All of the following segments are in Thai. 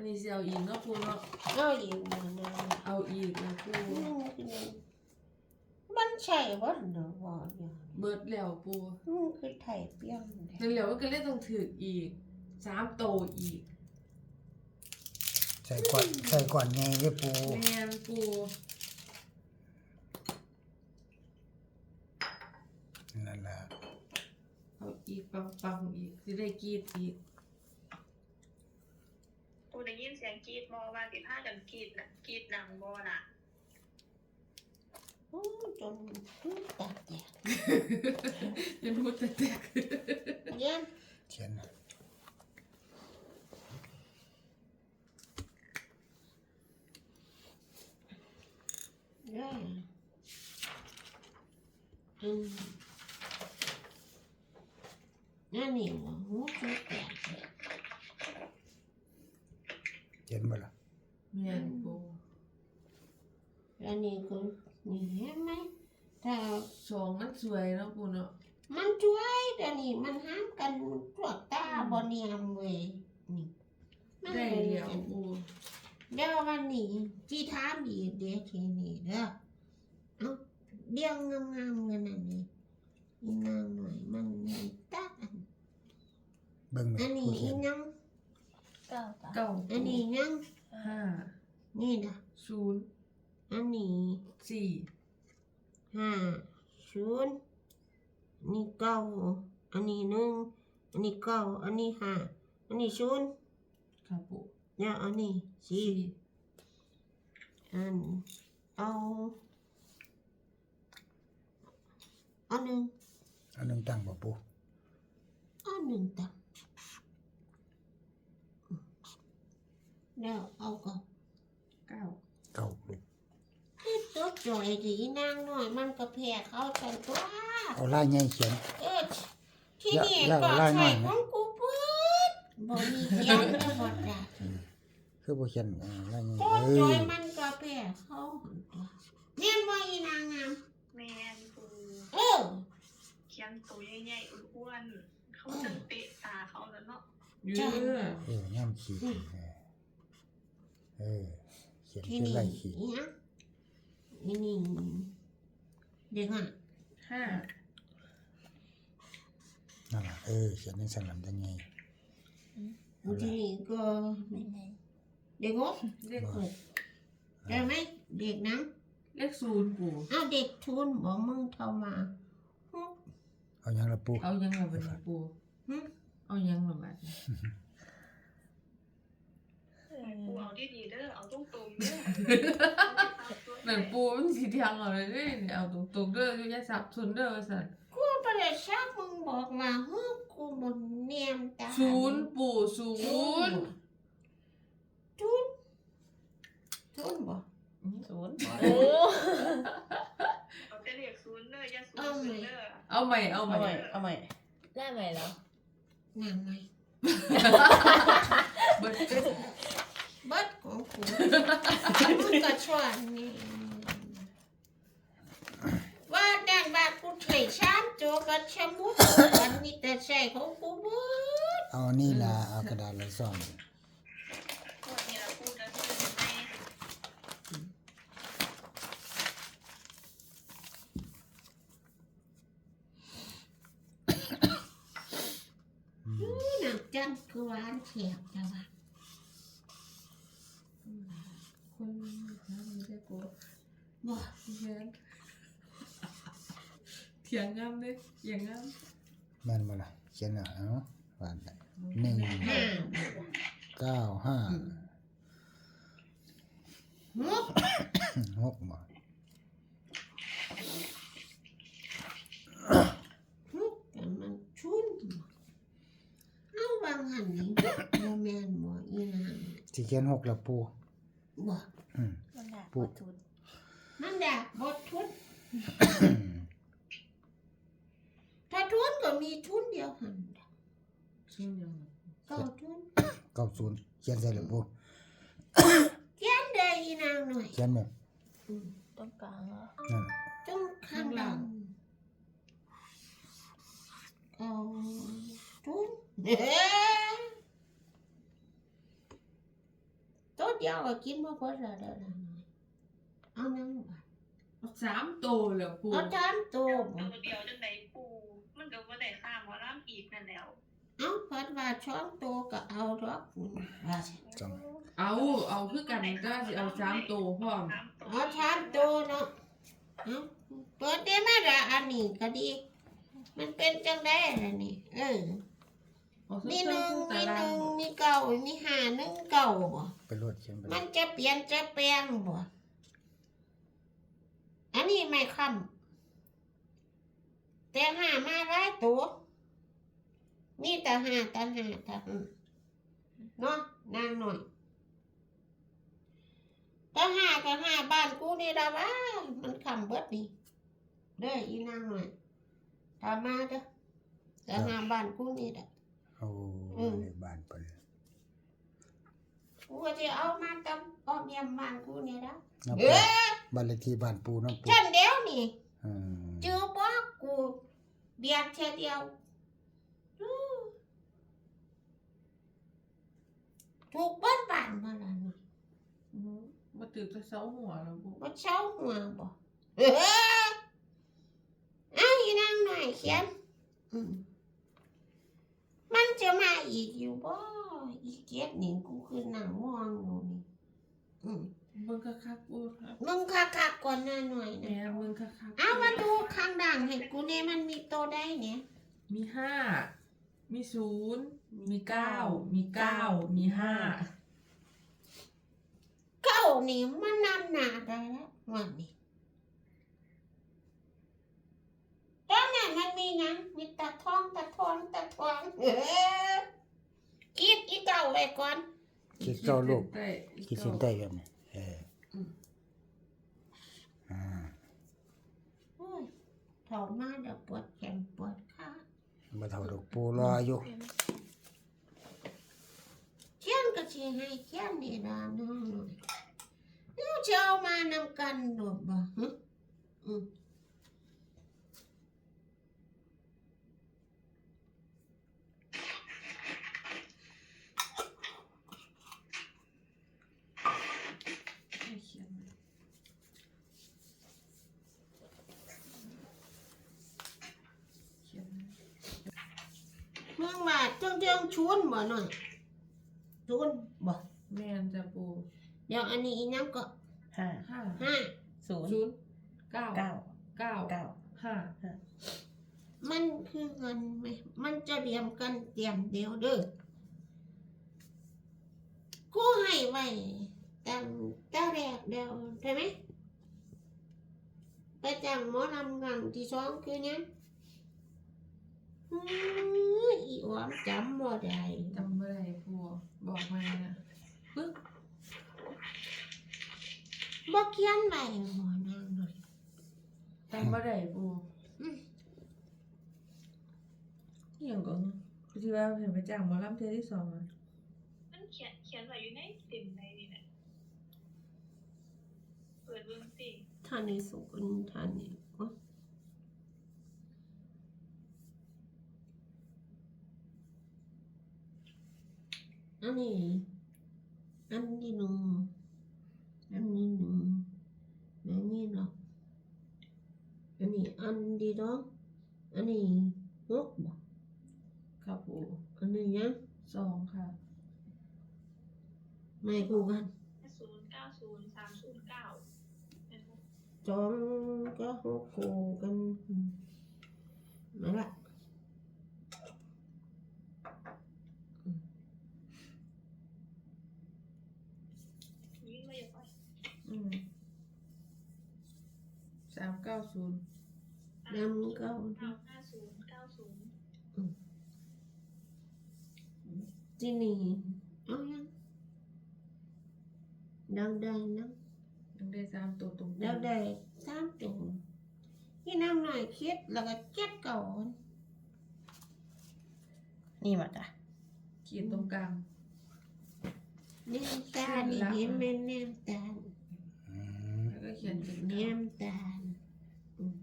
วันนี้สิเอาอีกเนาะปูเนาะ เอาอีกมานะเอาอีกนะปูมันใช่บ่เนาะบ่อย่างเบิดแล้วปูมันคือไทยเปี้ยงแท้นั่นแล้วมันก็เลยต้องถืออีกสามโตอีกใส่ก่อนใส่ก่อนไงเด้อปูแม่นปูนั่นล่ะเอาอีกปังปังๆอีกสิได้กรีดอีก กูได้ยินเสียงกรีดบอว่าสิพากันกรีดนะกรีดดังบอน่ะโอ้จนตัดแตกยังพูดแตกเยี่ยมเขียนได้อืมนั่นนี่ว่าหูคือแตก เขีย นบ่ล่ะแม่นปูแล้วนี่คือนี่เห็นไหมถ้าสองมันสวยเนาะปูเนาะมันช่วยแต่นี่มันห้ามกันตรวจตาบอเนียมเว้ยนี่มันได้เลยแล้วปูเดี๋ยววันนี้ที่ถามอีกเดี๋ยวทีนี้เด้อเอาเดี๋ยวงามๆกันอันนี้อีนางหน่อยมันมีตักอันเบิ่งอันนี้ผู้เขีอียนนัง เก้าจ้ะเก้าอันนี้ยังห้านี่นะศูนย์อันนี้สี่ห้าศูนย์อันนี้เก้าอันนี้หนึ่งอันนี้เก้าอันนี้ห้าอันนี้ศูนย์ครับปูแล้วอันนี้สี่สี่อันเอาอันหนึ่งอันหนึงตั้งบ่ปูอันหนึ่งตับ แล้วเอาก็เก้าเก้าปูให้ตัวจ่อยดีนางหน่อยมันก็แพ้เขาแต่ตัว เอาลายใหญ่เขียน เออที่นี่แล้วก็แล้วไล่หน่ใส่อยไหมของกูเปิดบ่มีเขียนไม่หมดจ้ะคือบ่เขียนเออลายใหญ่ตัวเอจ่ออยมันก็แพ้เขาหั่นตัวเรียนว่าอีนางงามแมนกูเออเขียนตัวใหญ่ๆอ้วนๆเขาจะเตะตาเขาแล้วเนาะ เยจ้ะอะ เออย่ำขีดเออ เออเขียนที่คือนี่ลายขีดเนี่ยนี่นี่เด็กอะห้านั่นล่ะเออเขียนจังซั่นล่ะจังไงที่นี่ก็ไม่ไงเด็กหกเลขหกได้ไหมเด็กนะเลขศูนย์ปูเอาเด็กทุนบอกมึงเข้ามาหึเอาหยังละปูเอายังละบัดนี้ปูหึเอายังละบัด นี้กูเอาดีๆเด้อเอาตรงๆเด้อนั่นปูมันสิเที่ยงเอาเลยเด้นี่เอาตรงๆเด้ออย่าสับสนเด้อว่าซั่นกูประเดี๋ยวชักมึงบอกมาเฮ้กูบนเนียมตาศูนย์ปูศูทุนนย์ทุนทุนบ่ศูนย์เอาแต่เลขศูนย์เด้ออย่าศูนย์ศูนย์เด้อเอาใหม่เอาใหเอาม่ใหม่เอาใหม่ได้ใหม่แล้วนางไงเบิด เบิดของกูมึงก็ชวนนี่ว่าดันบากูใส่ชามโจกับชะมุดวันนี้แต่ใส่ของกูเบิดเอานี่ล่ะเอากระดาษละซ่อมพวกนี้ละกูจะซื้อให้หนักจังคือหวานเฉียบจังวะ คนหาไม่ได้ปูบ่เถียงเถียงงามเด้เถียงงามแม่นบ่ล่ะเขียนเอาเอาวางได้หนึ่งเก้าห้าหกหกบ่ทุกแต่มันชุนเอาบางหันนี่โมแมนบ่อีนางสิเขียนหกละปู บ่อืมมันหนักปุ๊กบว่าทุนมันดาบดทุนถ้าทุนก็มีทุนเดียวหันชื่อยังก็ทุนเก้าศูนย์เขียนใส่ละปูเขียนได้อีนางหน่อยเขียนไหมอืมตรงกลางเหรอนั่นน่ะตรงข้างหลังเอาทุนเด้ อเดียวก็กินบ่พอแล้วเด้อล่ะเอานังบ่เอาสามโตแล้วปูเอาจานโตตัวบ่เดียวจังไดปูมันก็บ่ได้ค่าหมอลำอีกนั่นแล้วเอาพัดว่าช้อนโตก็เอาดอกว่าสิจัง เอาเอาคือกันก็สิเอาสามโตพร้อมเอาชานโตเนาะเอาเปิดได้มาละอันนี้ก็ดี มันเป็นจังได้ล่ะนี่เออ เอามีซึ่หนึ่งซึ่มีตาหรางนึ่ง มีเก่า มีห้าหนึ่งเก่าบ่ ไปรวดเขียนไปมันจะเปลี่ยนจะแปลงบ่ อันนี้ไม่คำแต่หามาหลายตัว มีแต่หาแต่หาแต่หาเนาะนางหน่อยแต่หาก็หาบ้านกูนี่ละวะมันคำเบิดนี่เด้ออีนางหน่อยตามมาเด้อแต่หาบ้านกูนี่แหละ โอ้อืม ในบ้านเพิ่น กูก็จะเอามาตำอ้อมเยี่ยมบ้านกูนี่ละน้ำเอปูอบ้านเลขที่บ้านปูน้ำปูฉันเดียวนี่อืมเจอบ่กูเบียดเท่ยเดียวอู้ถูกเบิ้ลบานมาแล้วนี่อืมมาตื่นจะเสาหัวแล้วปูมาเช้าหัวบ่เออเอาอีนางหน่อยเขียนอืมมันจะมาอีกอยู่บ่ อีเกียดนี่กูคือหนังมองอยู่นี่อืมมึงคักคักๆปูครับมึงคักๆก่อนหน้าหน่อยแหนะมมึงคักคักๆเอามาดูข้างด่างให้กูเนี่ยมันมีโตได้เนี่ย มีห้า มีศูนย์มีเก้า มีเก้า มีห้า เก้านี่มันนำหนาได้แล้ววันนี้ตอนนั้นมันมีหยังมีตาทองตาทองตาทองเออคิดอีเก่าไว้ก่อนคิดเก้าลูกใต้คิดเส้นใต้กันนี่เอออ่าโอ้ยถอดมาเดี๋ยวปวดแขนปวดขาบ่เท่าดอกปูรออยู่เขียนก็สิให้เขียนนี่ดาน้องหน่อยนี่จะเอามานำกันดอกบ่ฮะอืม ให้เขียนไว้เขียนไว้ มึงว่า เจ้าเจ้าชวนบ่หน่อยชวนบ่แม่นจะปูเดี๋ยวอันนี้อีน้ำก็ห้าห้าห้าศูนย์ศูนย์เก้าเก้าเก้าเก้าห้ามันคือเงินไหมมันจะเรียมกันเตรียมเดียวเด้อกูให้ไว้ตั้งแต่แรกเดียวใช่ไหมไปจังหมอลำงังที่สองคือเนี้ย อื้ออีอวมจำบ่ได้จำไม่ได้ปูบอกมาเนี่ยปึ๊บบ่เขียนไว้หัวนางเลยจำไม่ได้ปูอืมอหย่างก่อนคือที่ว่าเห็นไปจ้างหมอลำเทอที่สองอะมันเขียนเขียนไว้อยู่ในติ่มในนี่แหละเปิดเบิ่งสิท่านนี้สุกุลท่านนี้อ๋ออั นนี้อันนี้หนึ่งอันนี้หนึ่งอันนี้เนาะอันนี้อันดีเนาะอันนี้หกบ่ครับปูอันนี้ยังสองค่ะไม่คู่กันศูนย์เก้าศูนย์สามศูนย์เก้าสองก็หกคู่กันอืมนั่นแหละ ยิ่งไม่อยากไป อืมสามเก้า ศูนย์นำเก้าเก้าห้าศูนย์เก้าศูนย์ที่นี่เอายังดังได้นะยังได้สามตัวตรงๆดังได้สามตัวที่นั่งหน่อยคิดแล้วก็เจ็ดก่อนนี่มาจ้ะขีดตรงกลางเนมตาลนี่เห็นไหมเนมตาลอืมแล้วก็เขียนเป็นเนเก้ามตาลอืม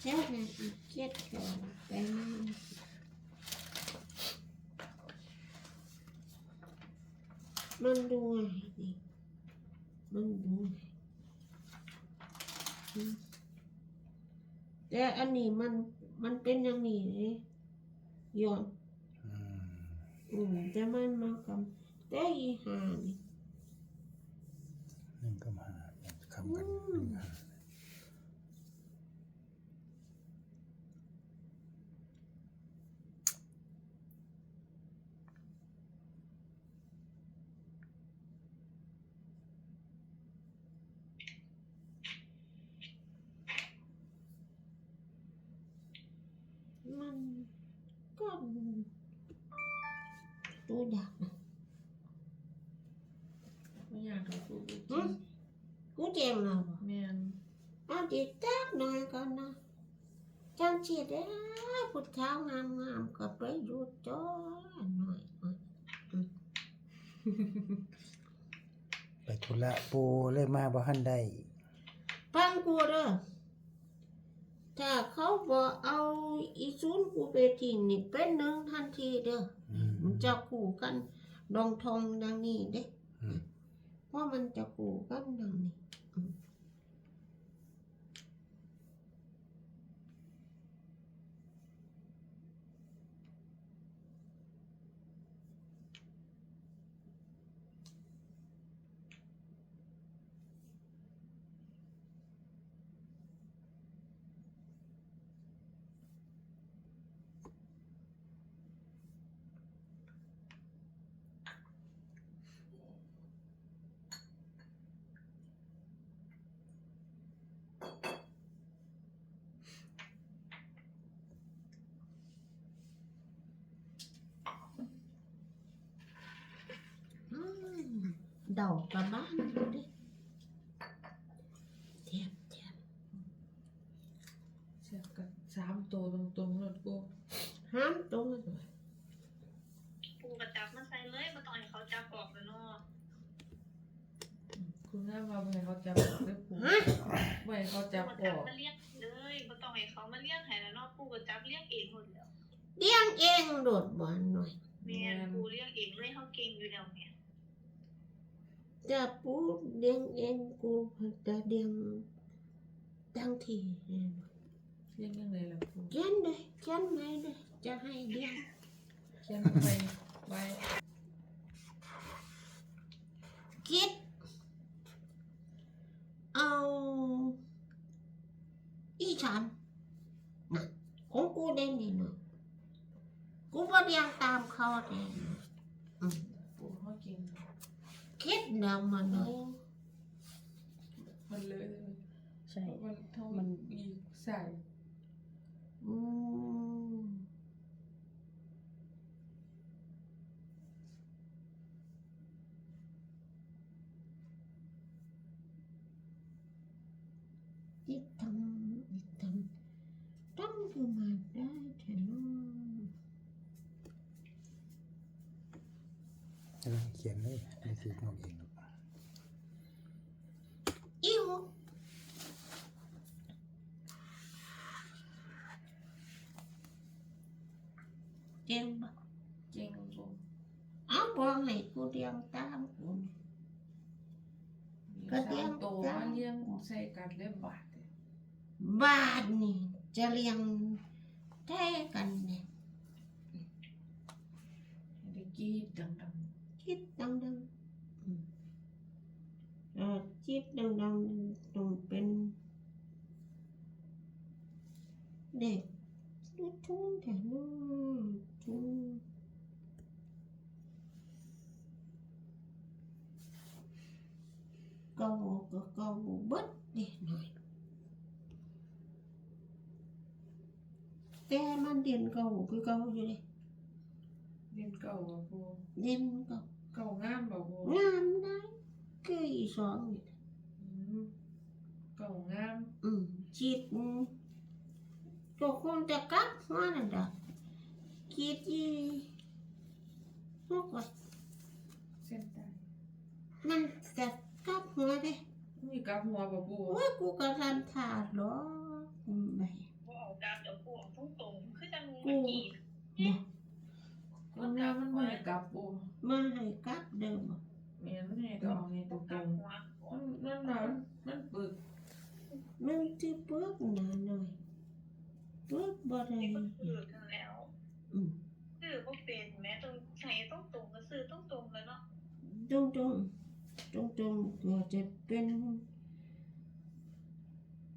ใช่ไหมอีกเจ็ดก่อนไปนั่งมันดูไงนี่มันดูไงอืมแต่อันนี้มันมันเป็นอย่างนี้เลยยอนอืมอืมแต่มันมากำแต่อีหานี่หนึ่งกับห้าคำกันหนึ่งห้า มันก็ดูดักนะ ไม่อยากถูกกู หึกูแจงเราบ่ แม่นเอาดีแต๊กหน่อยก่อนนะจังสิเด้อพุทธางามงามๆก็ไปอยู่จ้อหน่อยหน่อยไปธุระปูเลยมาบ่ทันได้ฟังกูเด้อถ้าเขาบอกเอาอีซูนกูไปทิ้งนี่เป็นหนึ่งทันทีเด้ออืมมันจะคู่กันดองทองดังนี้เด้อืมเพราะมันจะคู่กันดังนี้อืมอืมเดากับบ้านดูดิเทียบเทียบเสียบกันสามตัวตรงๆรถกูห้ามตรงเลยปูกระจับมาใส่เลยมาต่อยเขาจับออกแล้วเนาะคุณแม่มาให้เขาจับออกด้วยปูฮะไม่ให้เขาจับปูอจับอกอกมาเรียกเลยมาต่อยเขามาเรียกให้แล้วเนาะปูกระจับเรียกเองหมดแล้วเลี้ยงเองโดดบอลหน่อยแม่นปูเรียกเองเลยเขาเก่งอยู่แล้วเนี่ย จะปูเลี้ยงเองกูจะเลี้ยงตั้งทีเนี่ยเรียกยังไงล่ะปูเขียนเล ยเขียนไหมเลยจะให้เลี้ยง เขียนไปไว้ คิด เอาอีสานนะของกูเด่นนี่หน่อยกูบ่เลี้ยงตามเขาเด่นอืม ปูเขาเก่ง คิดนำมาหน่อย มันเลย ใช่ มันเท่า มั มัน นอีกใส่ อืมอีกทำอีกทำต้ เออเขียนเลยไม่คือนกเองหรอกอีหกเจียงบ่เก่งปูเอาบอกให้กูเรียงตามกูก็ก็เลี้เลี้ยยงงโตมาเลี้ยงใส่กันเล่มบาทเนี่ยบ้านนี่จะเรียงแท้กันเนี่ยให้ได้กรีดดัง คิดดังๆอืมเออคิดดังๆต้องเป็นเด็กลูกทุ่งแต่น้องทุ่งเก่าก็ เก่าเบิดเด็กหน่อยแต่มันเด่นเก่าคือเก่าอยู่เลยๆเรียนเก่าบ่ปูเด่นเก่าเก่างามบ่ปูงามได้คืออีสองนี่อืมเก่างามอืมจิตอืมก็คงจะกลับมานั่นดอกคิดอีพวกก็เส้นใต้มันจะกลับหัวเด้มีกลับหัวบ่ปูว่ากูก็ทำถาดหรอกอืมไม่ปูเอาจับเดี๋ยวปูเอาตรงตรงๆคือจังกูเมื่อกี้ บ่คนงามมันบ่ให้กลับปูมาให้กลับเดิมบ่มเมียนมันให้ก็เอาให้ตรงตามๆหัวมันมันหนาวมันปึกมันที่เปิกหนาหน่อยเปิกบ่ได้นี่ก็คือกันแล้วอืมซื้อก็เป็นแม้ตรงใช้ต้องตรงก็ซื้อต้องตรงแล้วเนาะตรงตรงตรงตรงๆก็จะเป็น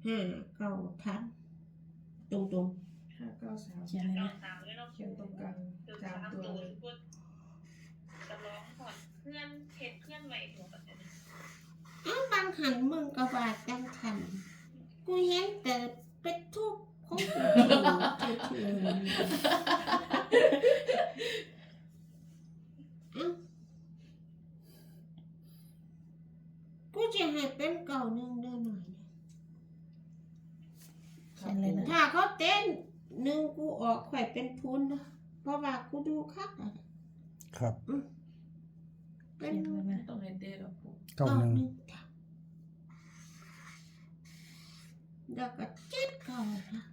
ห้าเก้าทันตรงตรงห้าเก้า สามเขียนเลยเรานะสามเลยเนาะเขียนตรงกลางคือสาสามมตัวตัวเลยทุกคนจะร้องผ่อนเพื่อนเฮ็ดเพื่อนไว้หัวกันเลยๆอ้าวบางหันมึงก็ว่าจังทันกูเห็นแต่เป็ดทุกข์ของกูเถื่อนๆเอ้ากูจะให้เป็นเก่าหนึ่งเด้อหน่อยเนี่ยเขียนเลยนะถ้าเขาเต้น หนึ่งกูออกข่อยเป็นทุนนะเพราะว่ากูดูคักอะครับ เป็เขีนยนเลยนะต้องให้เต้ดอกปูเก้าหนึ่งจ้ะแล้วก็เจ็ดเก่านะ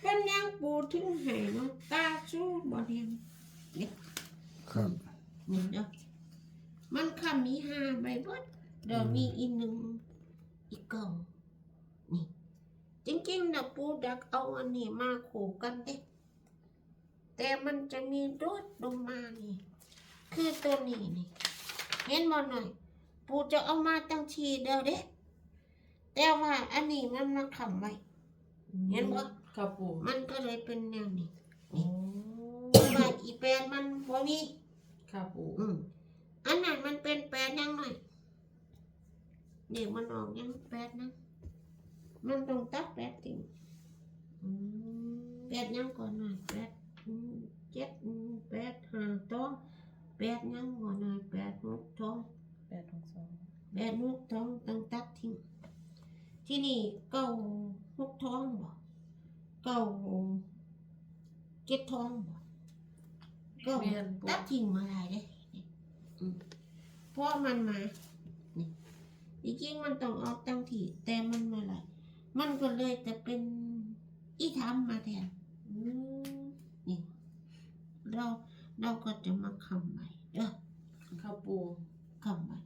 เป็นยังปูถึงให้เนาะตาสู้บ่เรียนครับนี่เนาะมันคำมีห้าใบเบิดเดี๋ยวมีอีกหนึ่งอีกเก่านี่ จริงๆนะปูดักเอาอันนี้มาขู่กันเด้แต่มันจะมีโดดลงมานี่ คือตัวนี้นี่เห็นบ่หน่อย ปูจะเอามาตั้งทีเดียวเด้แต่ว่าอันนี้มันมาขำไว้เห็นบ่ครับปูมันก็เลยเป็นแนวนี้โอ้ว่าอีแปดมันบ่มีครับปูอืมอันนั้นมันเป็นแปดยังหน่อยเด็กมันออกยังแปดนะ มันต้องตัดแปดทิ้งอืมแปดยังก่อนหน่อยแปดอืมเจ็ดอืมแปดห้าท้องแปดยังก่อนหน่อยแปดหกท้องแปดหกสองแปดหกท้องต้องตัดทิ้งที่นี่เก้าหกท้องบ่เก้าเจ็ดท้องบ่เก้าเมียนปูตัดทิ้งมาหลายเด้นี่อืมเพราะมันมานี่จริงๆมันต้องออกตั้งที่แต่มันมาหลาย มันก็เลยจะเป็นอีทำมาแทนอืมนี่ เราเราก็จะมาคำใหม่เด้อครับปูคำใหม่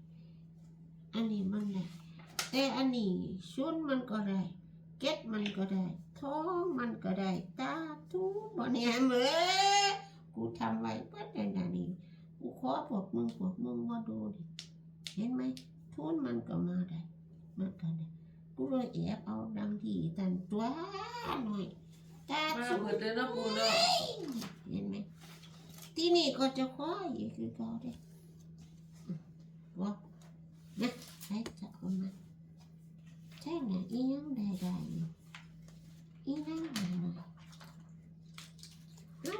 อันนี้มันได้แต่อันนี้ชุนมันก็ได้ เก็ดมันก็ได้ ท้องมันก็ได้ ตาทูบ่เนี่ยเมื่อกูทำไว้เพื่อแต่นานี้กูขอพวกมึงพวกมึงมาดูดิเห็นไหมทุนมันก็มาได้ มันก็ได้ กูเลยเจ็บเอาดังที่ตันตัวหน่อยตามาสุดเบิดเลยเนาะปูเนาะเห็นไหมที่นี่ก็จะคอยอยู่คือเขาเด้ว่านะให้จับมันมาใช่ไหมอีนั่งได้ได้อีนั่งได้ได้